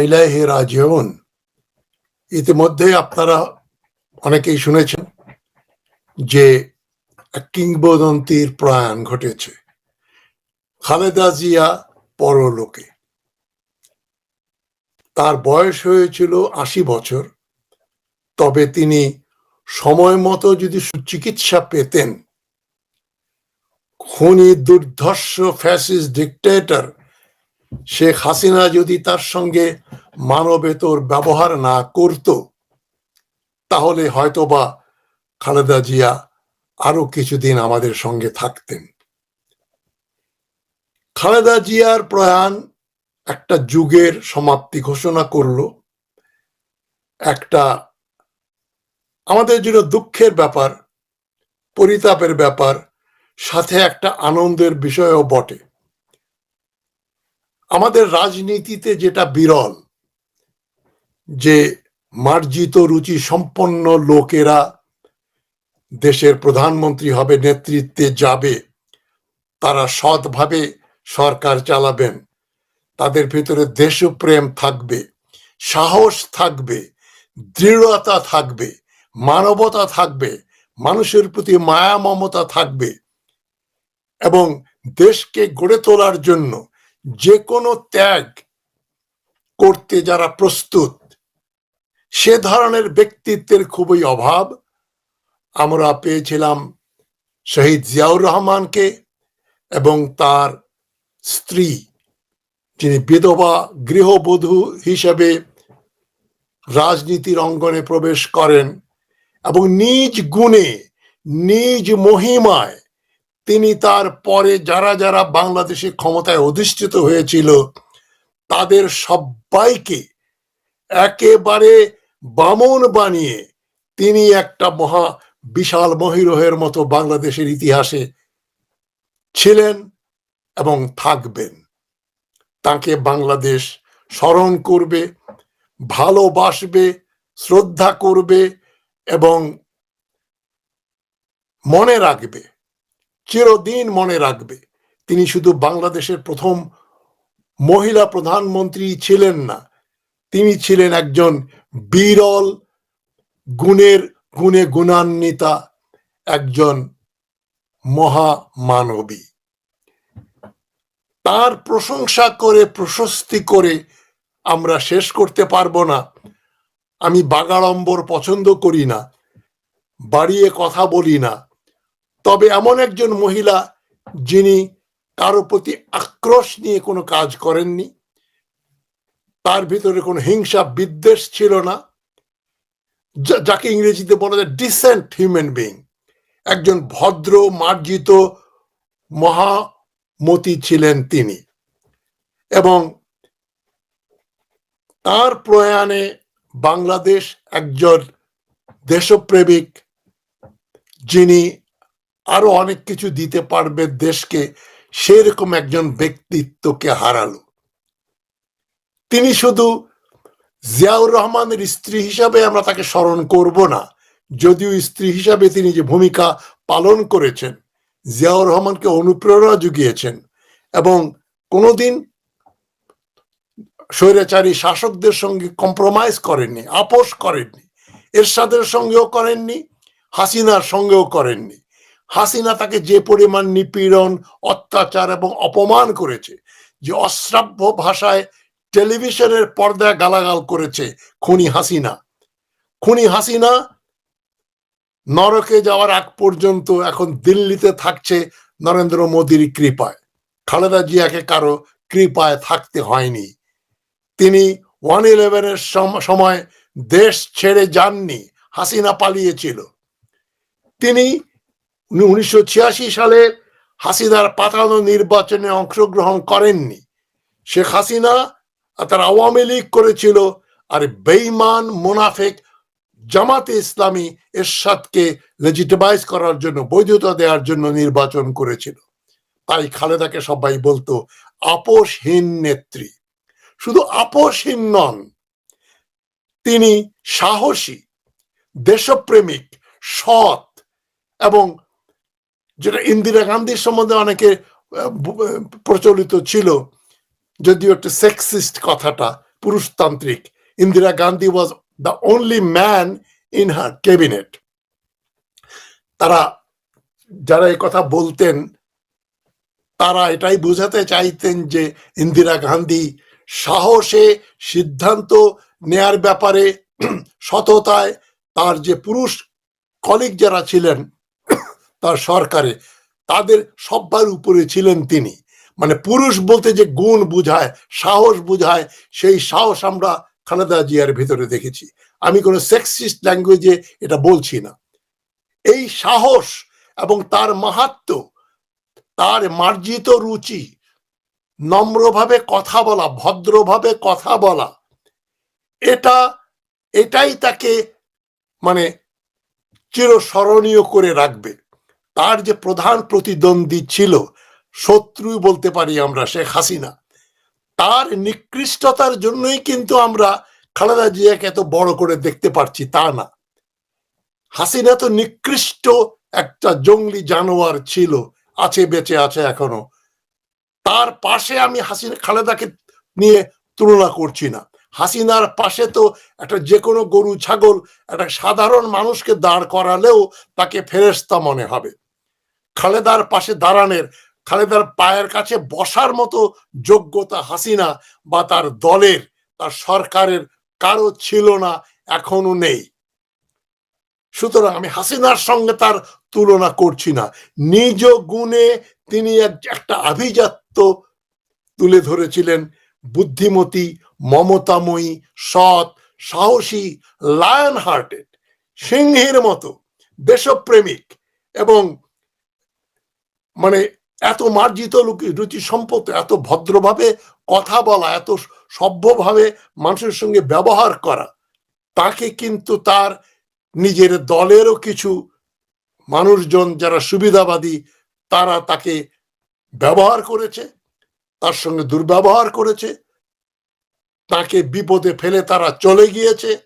ইলাইহি রাজিউন। ইতিমধ্যে আপনারা অনেকেই শুনেছেন যে কিংবদন্তির প্রয়াণ ঘটেছে। খালেদা জিয়া পরলোকে। তার বয়স হয়েছিল আশি বছর। তবে তিনি সময় মতো যদি সুচিকিৎসা পেতেন, খুনি দুর্ধর্ষ ফ্যাসিস্ট ডিকটেটর শেখ হাসিনা যদি তার সঙ্গে মানবেতর ব্যবহার না করত, তাহলে হয়তোবা খালেদা জিয়া আরও কিছুদিন আমাদের সঙ্গে থাকতেন। খালেদা জিয়ার প্রয়াণ একটা যুগের সমাপ্তি ঘোষণা করল। একটা আমাদের জন্য দুঃখের ব্যাপার, পরিতাপের ব্যাপার, সাথে একটা আনন্দের বিষয়ও বটে। আমাদের রাজনীতিতে যেটা বিরল, যে মার্জিত রুচি সম্পন্ন লোকেরা দেশের প্রধানমন্ত্রী হবে, নেতৃত্বে যাবে, তারা সৎভাবে সরকার চালাবেন, তাদের ভিতরে দেশপ্রেম থাকবে, সাহস থাকবে, দৃঢ়তা থাকবে, মানবতা থাকবে, মানুষের প্রতি মায়া, মমতা থাকবে এবং দেশকে গড়ে তোলার জন্য যে কোনো ত্যাগ করতে যারা প্রস্তুত, সে ধরনের ব্যক্তিত্বের খুবই অভাব। আমরা পেয়েছিলাম শহীদ জিয়াউর রহমানকে এবং তার স্ত্রী, যিনি বিধবা গৃহবধূ হিসেবে রাজনীতির অঙ্গনে প্রবেশ করেন এবং নিজ গুণে, নিজ মহিমায় তিনি তার পরে যারা যারা বাংলাদেশে ক্ষমতায় অধিষ্ঠিত হয়েছিল, তাদের সবাইকে একেবারে বামন বানিয়ে তিনি একটা মহা বিশাল মহিরহের মতো বাংলাদেশের ইতিহাসে ছিলেন এবং থাকবেন। তাকে বাংলাদেশ স্মরণ করবে, ভালোবাসবে, শ্রদ্ধা করবে এবং মনে রাখবে। চিরদিন মনে রাখবে। তিনি শুধু বাংলাদেশের প্রথম মহিলা প্রধানমন্ত্রী ছিলেন না, তিনি ছিলেন একজন বিরল গুণের গুণে গুণান্বিতা একজন মহামানবী। তার প্রশংসা করে, প্রশস্তি করে আমরা শেষ করতে পারব না। আমি বাগাড়ম্বর পছন্দ করি না, বাড়িয়ে কথা বলি না। তবে এমন একজন মহিলা যিনি কারও প্রতি আক্রোশ নিয়ে কোনো কাজ করেননি, তার ভিতরে কোনো হিংসা বিদ্বেষ ছিল না যাকে ইংরেজিতে বলা যায় ডিসেন্ট হিউম্যান বিং একজন ভদ্র, মার্জিত, মহামতি ছিলেন তিনি। এবং তার প্রয়াণে বাংলাদেশ একজন দেশপ্রেমিক যিনি আরও অনেক কিছু দিতে পারবে দেশকে। সেরকম একজন ব্যক্তিত্বকে হারালো। তিনি শুধু জিয়াউর রহমানের স্ত্রী হিসাবে আমরা তাকে স্মরণ করব না, যদিও স্ত্রী হিসাবে তিনি যে ভূমিকা পালন করেছেন, জিয়াউর রহমানকে অনুপ্রেরণা জুগিয়েছেন এবং কোনোদিন স্বৈরাচারী শাসকদের সঙ্গে কম্প্রোমাইজ করেননি, আপোষ করেননি, এরশাদের সঙ্গেও করেননি, হাসিনার সঙ্গেও করেননি। হাসিনা তাকে যে পরিমাণ নিপীড়ন, অত্যাচার এবং অপমান করেছে, যে অশ্রাব্য ভাষায় টেলিভিশনের পর্দায় গালাগাল করেছে খুনি হাসিনা। খুনি হাসিনা নরকে যাওয়ার আগ পর্যন্ত এখন দিল্লিতে থাকছে নরেন্দ্র মোদীর কৃপায়। খালেদা জিয়াকে কারও কৃপায় থাকতে হয়নি। তিনি ওয়ান ইলেভেনের সময় দেশ ছেড়ে যাননি, হাসিনা পালিয়েছিল। তিনি উনিশশো ছিয়াশি সালে হাসিনার পাতানো নির্বাচনে অংশগ্রহণ করেননি। শেখ হাসিনা তার আওয়ামী লীগ করেছিল আর বেইমান মোনাফেক জামাতে ইসলামী এরশাদকে লেজিটিমাইজ করার জন্য, বৈধতা দেওয়ার জন্য নির্বাচন করেছিল। তাই খালেদাকে সবাই বলতো আপোষহীন নেত্রী। শুধু আপোষহীন নন, তিনি সাহসী, দেশপ্রেমিক, সৎ এবং যেটা ইন্দিরা গান্ধীর সম্বন্ধে অনেকে প্রচলিত ছিল। যদিও একটা সেক্সিস্ট কথাটা, পুরুষতান্ত্রিক, Indira Gandhi was the only man in her cabinet তারা যারা এই কথা বলতেন, তারা এটাই বোঝাতে চাইতেন যে ইন্দিরা গান্ধী সাহসে সিদ্ধান্ত নেয়ার ব্যাপারে, সততায় তার যে পুরুষ কলিগ যারা ছিলেন তার সরকারে, তাদের সব্বার উপরে ছিলেন তিনি। মানে পুরুষ বলতে যে গুণ বুঝায়, সাহস বুঝায়, সেই সাহস আমরা খালেদা জিয়ার ভিতরে দেখেছি। আমি কোনো সেক্সিস্ট ল্যাঙ্গুয়েজে এটা বলছি না। এই সাহস এবং তার মাহাত্ম, তার মার্জিত রুচি, নম্রভাবে কথা বলা, ভদ্রভাবে কথা বলা, এটা, এটাই তাকে মানে চিরস্মরণীয় করে রাখবে। তার যে প্রধান প্রতিদ্বন্দ্বী ছিল, শত্রু বলতে পারি আমরা, শেখ হাসিনা, তার নিকৃষ্টতার জন্যই কিন্তু আমরা খালেদা জিয়াকে এত বড় করে দেখতে পারছি তা না। হাসিনা তো নিকৃষ্ট একটা জঙ্গলি জানোয়ার ছিল, আছে বেঁচে আছে এখনও। তার পাশে আমি হাসিনা, খালেদাকে নিয়ে তুলনা করছি না। হাসিনার পাশে তো একটা যে কোনো গরু, ছাগল, একটা সাধারণ মানুষকে দাঁড় করালেও তাকে ফেরেস্তা মনে হবে। খালেদার পাশে দাঁড়ানোর, খালেদার পায়ের কাছে বসার মতো যোগ্যতা হাসিনা বা তার দলের, তার সরকারের কারও ছিল না, এখনও নেই। সুতরাং আমি হাসিনার সঙ্গে তার তুলনা করছি না। নিজ গুণে তিনি এক- একটা আভিজাত্য তুলে ধরেছিলেন। বুদ্ধিমতী, মমতাময়ী, সৎ, সাহসী, লায়ন হার্টেড, সিংহের মতো দেশপ্রেমিক এবং মানে এত মার্জিত লুকি- রুচি সম্পদ এত ভদ্রভাবে কথা বলা, এত সভ্যভাবে মানুষের সঙ্গে ব্যবহার করা, তাকে কিন্তু তার নিজের দলেরও কিছু মানুষজন যারা সুবিধাবাদী, তারা তাকে ব্যবহার করেছে, তার সঙ্গে দুর্ব্যবহার করেছে, তাকে বিপদে ফেলে তারা চলে গিয়েছে।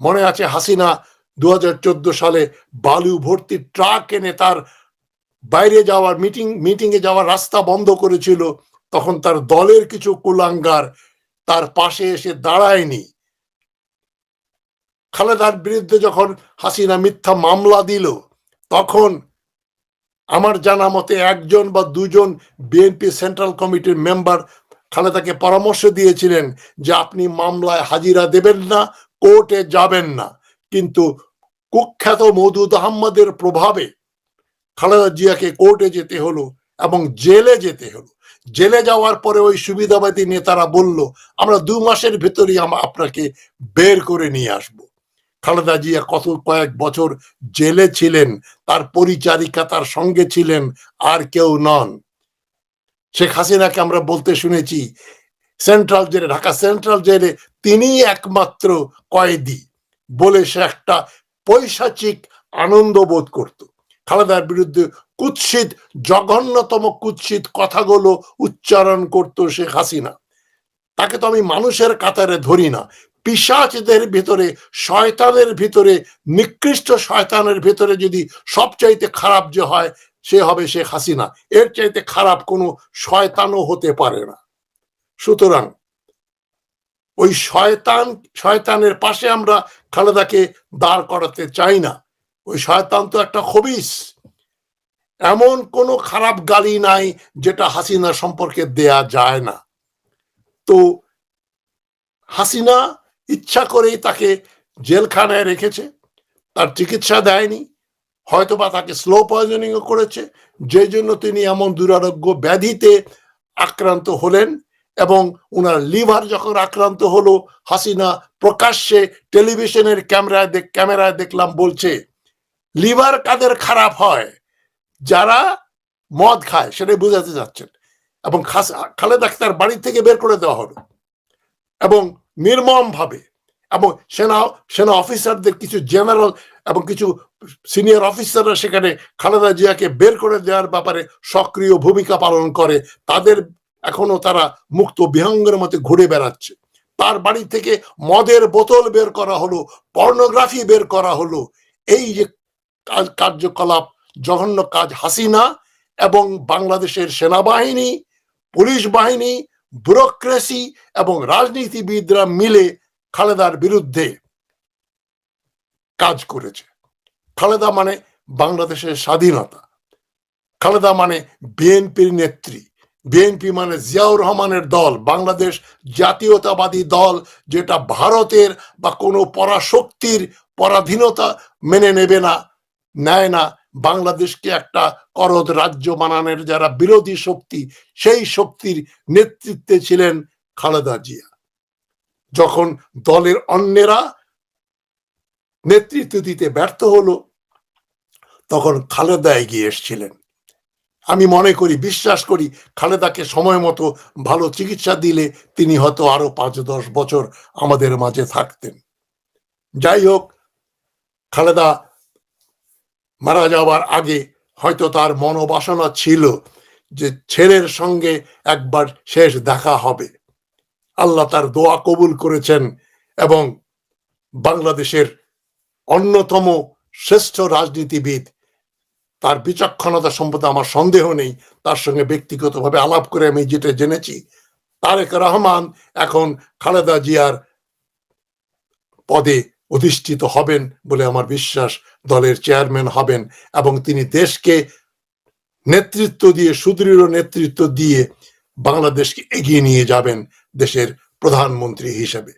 মনে আছে হাসিনা দু হাজার চোদ্দ সালে বালু ভর্তি ট্রাক এনে তার বাইরে যাওয়ার মিটিং মিটিং এ যাওয়ার রাস্তা বন্ধ করেছিল, তখন তার দলের কিছু কুলাঙ্গার তার পাশে এসে দাঁড়ায়নি। খালেদার বিরুদ্ধে যখন হাসিনা মিথ্যা মামলা দিল, তখন আমার জানা মতে একজন বা দুজন বিএনপি সেন্ট্রাল কমিটির মেম্বার খালেদাকে পরামর্শ দিয়েছিলেন যে আপনি মামলায় হাজিরা দেবেন না, কোর্টে যাবেন না। কিন্তু কুখ্যাত মৌদুদ আহমদের প্রভাবে খালেদা জিয়াকে কোর্টে যেতে হলো এবং জেলে যেতে হলো। জেলে যাওয়ার পরে ওই সুবিধাবাদী নেতারা বলল, আমরা দু মাসের ভেতরেই আপনাকে বের করে নিয়ে আসব। খালেদা জিয়া কত কয়েক বছর জেলে ছিলেন, তার পরিচারিকা তার সঙ্গে ছিলেন, আর কেউ নন। শেখ হাসিনাকে আমরা বলতে শুনেছি, সেন্ট্রাল জেলে, ঢাকা সেন্ট্রাল জেলে তিনিই একমাত্র কয়েদি বলে সে একটা পৈশাচিক আনন্দ বোধ করত। খালেদার বিরুদ্ধে কুৎসিত, জঘন্যতম কুৎসিত কথাগুলো উচ্চারণ করত শেখ হাসিনা। তাকে তো আমি মানুষের কাতারে ধরি না। পিসাচদের ভিতরে, শয়তানের ভিতরে, নিকৃষ্ট শয়তানের ভিতরে যদি সবচাইতে খারাপ যে হয়, সে হবে শেখ হাসিনা। এর চাইতে খারাপ কোনো শয়তানও হতে পারে না। সুতরাং ওই শয়তান, শয়তানের পাশে আমরা খালেদাকে দাঁড় করাতে চাই না। ওই শয়তান তো একটা খবিস। এমন কোনো খারাপ গালি নাই যেটা হাসিনা সম্পর্কে দেয়া যায় না। তো হাসিনা ইচ্ছা করেই তাকে জেলখানায় রেখেছে, তার চিকিৎসা দেয়নি, হয়তোবা তাকে স্লো পয়জনিং করেছে যে জন্য তিনি এমন দুরারোগ্য ব্যাধিতে আক্রান্ত হলেন এবং ওনার লিভার যখন আক্রান্ত হলো, হাসিনা প্রকাশ্যে টেলিভিশনের ক্যামেরায় ক্যামেরায় দেখলাম বলছে লিভার কাদের খারাপ হয়। যারা মদ খায়, সেটাই বোঝাতে যাচ্ছেন এবং খালেদা তার বাড়ি থেকে বের করে দেওয়া হলো। এবং নির্মম ভাবে এবং সেনা সেনা অফিসারদের কিছু জেনারেল এবং কিছু সিনিয়র অফিসাররা সেখানে খালেদা জিয়াকে বের করে দেওয়ার ব্যাপারে সক্রিয় ভূমিকা পালন করে, তাদের এখনও তারা মুক্ত বিহঙ্গের মতো ঘুরে বেড়াচ্ছে। তার বাড়ি থেকে মদের বোতল বের করা হলো, পর্নোগ্রাফি বের করা হলো। এই যে কার্যকলাপ জঘন্য কাজ হাসিনা এবং বাংলাদেশের সেনাবাহিনী, পুলিশ বাহিনী, ব্যুরোক্রেসি এবং রাজনীতিবিদরা মিলে খালেদার বিরুদ্ধে কাজ করেছে। খালেদা মানে বাংলাদেশের স্বাধীনতা। খালেদা মানে বিএনপির নেত্রী। বিএনপি মানে জিয়াউর রহমানের দল। বাংলাদেশ জাতীয়তাবাদী দল যেটা ভারতের বা কোনো পরাশক্তির পরাধীনতা মেনে নেবে না। নেয় না। বাংলাদেশকে একটা করদ রাজ্য বানানোর যারা বিরোধী শক্তি, সেই শক্তির নেতৃত্বে ছিলেন খালেদা জিয়া। যখন দলের অন্যেরা নেতৃত্ব দিতে ব্যর্থ হলো, তখন খালেদা এগিয়ে এসেছিলেন। আমি মনে করি, বিশ্বাস করি, খালেদাকে সময় মতো ভালো চিকিৎসা দিলে তিনি হয়তো আরও পাঁচ দশ বছর আমাদের মাঝে থাকতেন। যাই হোক, খালেদা মারা যাওয়ার আগে হয়তো তার মনোবাসনা ছিল যে ছেলের সঙ্গে একবার শেষ দেখা হবে। আল্লাহ তার দোয়া কবুল করেছেন এবং বাংলাদেশের অন্যতম শ্রেষ্ঠ রাজনীতিবিদ, তার বিচক্ষণতা সম্পর্কে আমার সন্দেহ নেই, তার সঙ্গে ব্যক্তিগতভাবে আলাপ করে আমি যেটা জেনেছি। তারেক রহমান এখন খালেদা জিয়ার পদে অধিষ্ঠিত হবেন বলে আমার বিশ্বাস দলের চেয়ারম্যান হবেন এবং তিনি দেশকে নেতৃত্ব দিয়ে, সুদৃঢ় নেতৃত্ব দিয়ে বাংলাদেশকে এগিয়ে নিয়ে যাবেন দেশের প্রধানমন্ত্রী হিসেবে।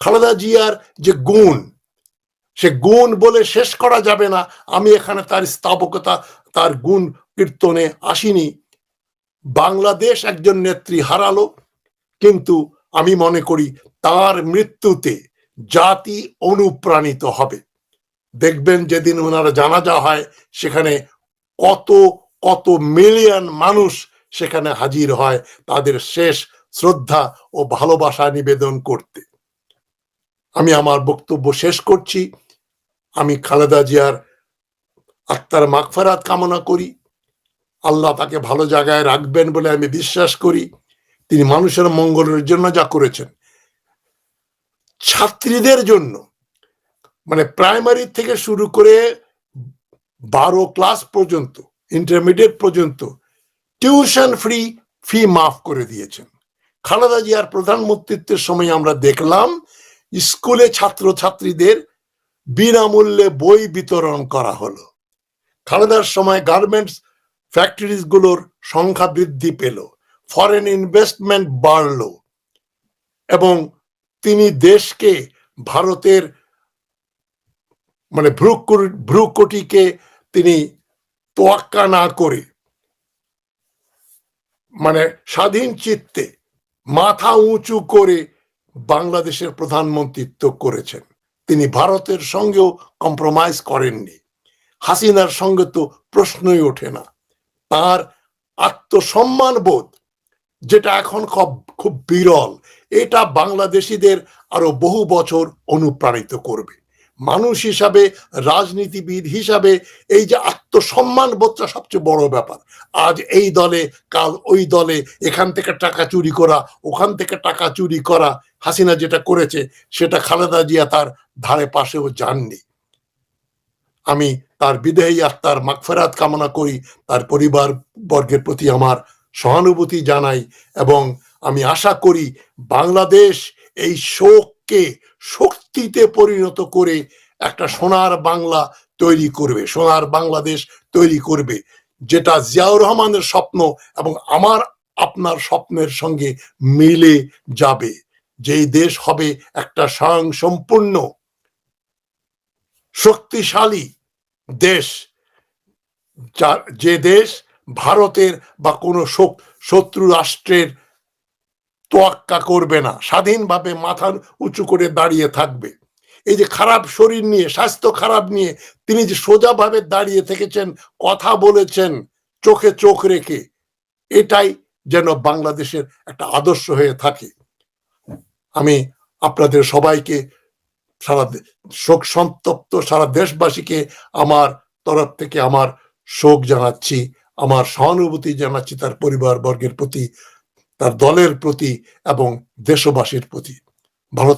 খালেদা জিয়ার যে গুণ, সে গুণ বলে শেষ করা যাবে না। আমি এখানে তার স্থাপকতা, তার গুণ কীর্তনে আসিনি। বাংলাদেশ একজন নেত্রী হারালো, কিন্তু আমি মনে করি তার মৃত্যুতে জাতি অনুপ্রাণিত হবে। দেখবেন যেদিন ওনারা জানাজা হয়, সেখানে কত কত মিলিয়ন মানুষ সেখানে হাজির হয় তাদের শেষ শ্রদ্ধা ও ভালোবাসা নিবেদন করতে। আমি আমার বক্তব্য শেষ করছি। আমি খালেদা জিয়ার আত্মার মাগফেরাত কামনা করি। আল্লাহ তাকে ভালো জায়গায় রাখবেন বলে আমি বিশ্বাস করি। তিনি মানুষের মঙ্গলের জন্য যা করেছেন। ছাত্রীদের জন্য। মানে প্রাইমারি থেকে শুরু করে বারো ক্লাস পর্যন্ত ইন্টারমিডিয়েট পর্যন্ত টিউশন ফ্রি ফি মাফ করে দিয়েছেন। খালেদা জিয়ার প্রধানমন্ত্রীত্বের সময় আমরা দেখলাম, স্কুলে ছাত্রছাত্রীদের বিনামূল্যে বই বিতরণ করা হলো। খালেদার সময় গার্মেন্টস ফ্যাক্টরিজগুলোর সংখ্যা বৃদ্ধি পেল ফরেন ইনভেস্টমেন্ট বাড়ল এবং তিনি দেশকে, ভারতের মানে ভ্রুকটিকে তিনি তোয়াক্কা না করে মানে স্বাধীন চিত্তে মাথা উঁচু করে বাংলাদেশের প্রধানমন্ত্রিত্ব করেছেন। তিনি ভারতের সঙ্গেও কম্প্রোমাইজ করেননি। হাসিনার সঙ্গে তো প্রশ্নই ওঠে না। তার আত্মসম্মান বোধ যেটা এখন খুব খুব বিরল। এটা বাংলাদেশিদের আরও বহু বছর অনুপ্রাণিত করবে। মানুষ হিসাবে, রাজনীতিবিদ হিসাবে এই যে আত্মসম্মান বোধটা সবচেয়ে বড় ব্যাপার। আজ এই দলে, কাল ওই দলে, এখান থেকে টাকা চুরি করা, ওখান থেকে টাকা চুরি করা, হাসিনা যেটা করেছে, সেটা খালেদা জিয়া তার ধারে পাশেও যাননি। আমি তার বিদেহী আত্মার মাগফেরাত কামনা করি, তার পরিবার বর্গের প্রতি আমার সহানুভূতি জানাই এবং আমি আশা করি বাংলাদেশ এই শোককে শক্তিতে পরিণত করে একটা সোনার বাংলা তৈরি করবে, সোনার বাংলাদেশ তৈরি করবে, যেটা জিয়াউর রহমানের স্বপ্ন এবং আমার, আপনার স্বপ্নের সঙ্গে মিলে যাবে। যেই দেশ হবে একটা স্বয়ং সম্পূর্ণ শক্তিশালী দেশ যে দেশ ভারতের বা কোনো শত্রু রাষ্ট্রের তোয়াক্কা করবে না, স্বাধীনভাবে মাথা উঁচু করে দাঁড়িয়ে থাকবে। এই যে খারাপ শরীর নিয়ে, স্বাস্থ্য খারাপ নিয়ে তিনি যে সোজাভাবে দাঁড়িয়ে থেকেছেন, কথা বলেছেন, চোখে চোখ রেখে, এটাই যেন বাংলাদেশের একটা আদর্শ হয়ে থাকে। আমি আপনাদের সবাইকে, সারা শোক সন্তপ্ত সারা দেশবাসীকে আমার তরফ থেকে আমার শোক জানাচ্ছি। আমার সহানুভূতি জানাচ্ছি তার পরিবার বর্গের প্রতি তার দলের প্রতি এবং দেশবাসীর প্রতি। ভালো